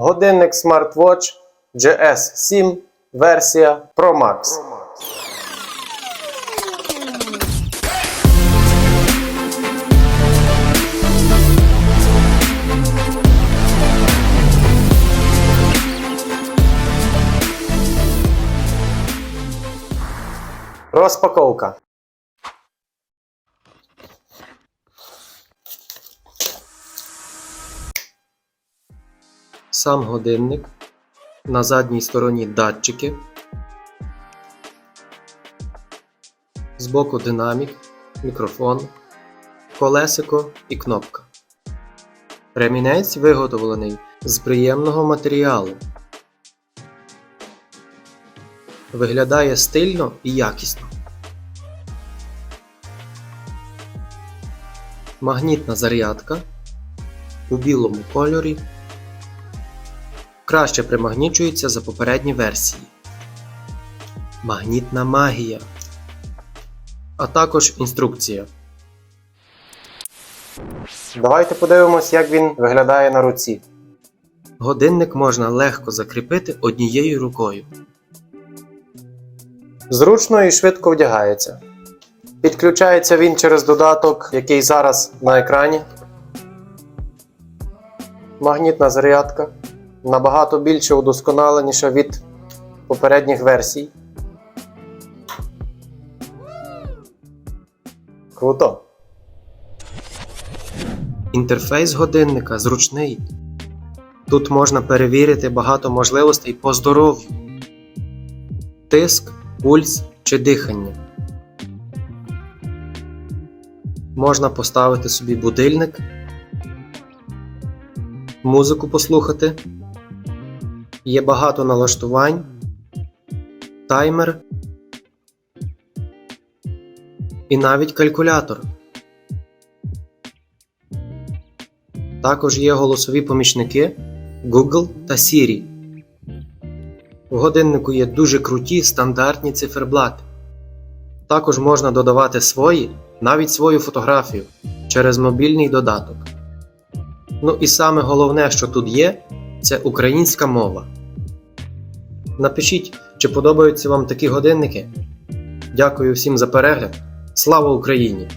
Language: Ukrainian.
Годинник SmartWatch GS7 версія Pro Max. Розпаковка. Сам годинник. На задній стороні датчики. Збоку динамік, мікрофон, колесико і кнопка. Ремінець виготовлений з приємного матеріалу. Виглядає стильно і якісно. Магнітна зарядка у білому кольорі краще примагнічується за попередні версії. Магнітна магія. А також інструкція. Давайте подивимось, як він виглядає на руці. Годинник можна легко закріпити однією рукою. Зручно і швидко вдягається. Підключається він через додаток, який зараз на екрані. Магнітна зарядка набагато більше удосконаленіша від попередніх версій. Круто. Інтерфейс годинника зручний. Тут можна перевірити багато можливостей по здоров'ю, тиск, пульс чи дихання. Можна поставити собі будильник, музику послухати. Є багато налаштувань, таймер і навіть калькулятор. Також є голосові помічники Google та Siri. У годиннику є дуже круті стандартні циферблати. Також можна додавати свої, навіть свою фотографію через мобільний додаток. Ну і саме головне, що тут є, це українська мова. Напишіть, чи подобаються вам такі годинники. Дякую всім за перегляд. Слава Україні!